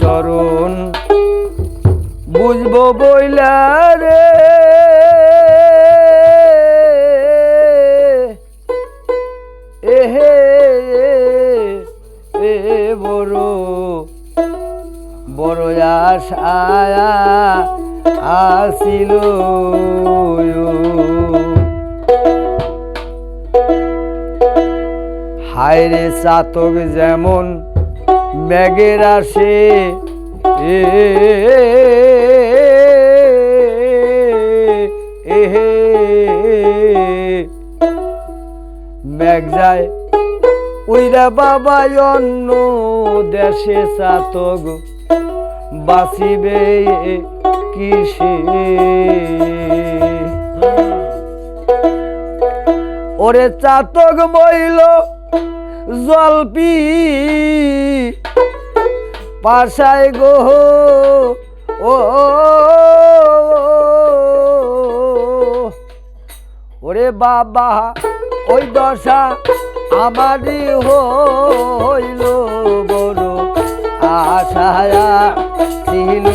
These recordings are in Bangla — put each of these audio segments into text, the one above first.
চরণ। বুঝব বইলা রে এহে এ বড় বড় আশায়া আসিল। হায় রে চাতক যেমন ম্যাগের আসে এ এহে ম্যাগ যায়। উইরা বাবা অন্য দেশে চাতক। বাঁচিবে কিসে? ওরে চাতক বইল জলপি পাশায় গো ও ওরে বাবা ওই দশা আমারই হইল বড় আশায়া ছিল।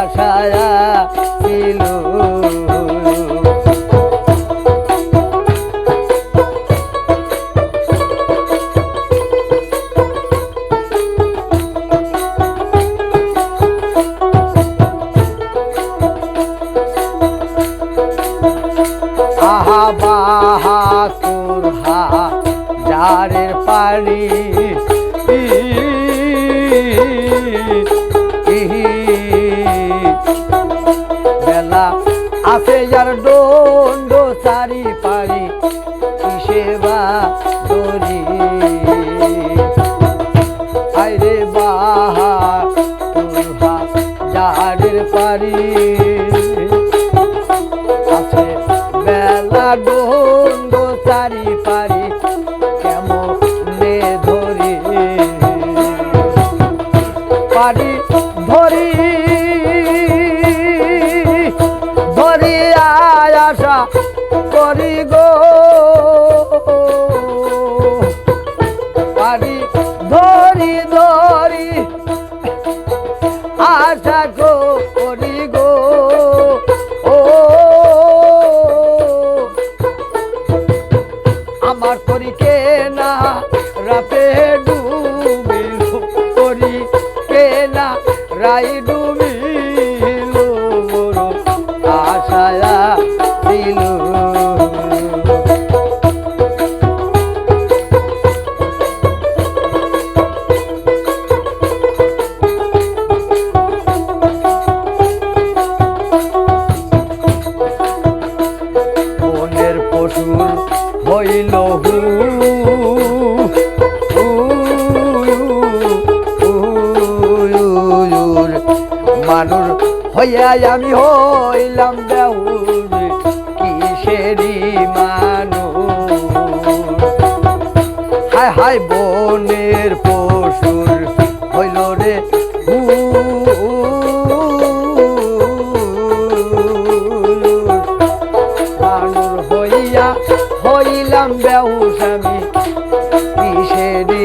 আশায়া ছিল। আহা বাহা তোর হা যারের পানি আছে যার দণ্ড চারি পারি সেবা দরি আইরে বাহা তোর হা যারের পারি। আছে বেলা ডন্ড চারি পারি মানুষ হইয়া আমি হইলাম বেহুর কিসেরি মানুষ? হায় হায় বনের পশুর হইল রে মানুষ হইয়া হইলাম বেহুশ আমি কিসেরি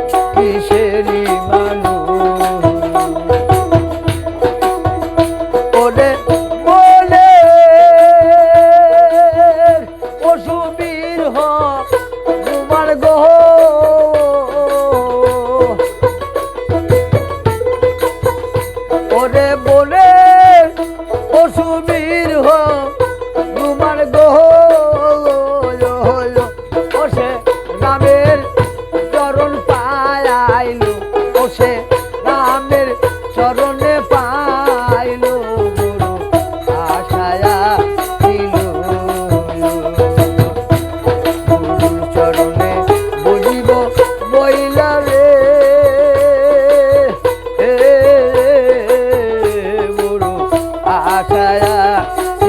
আশায়া ছিল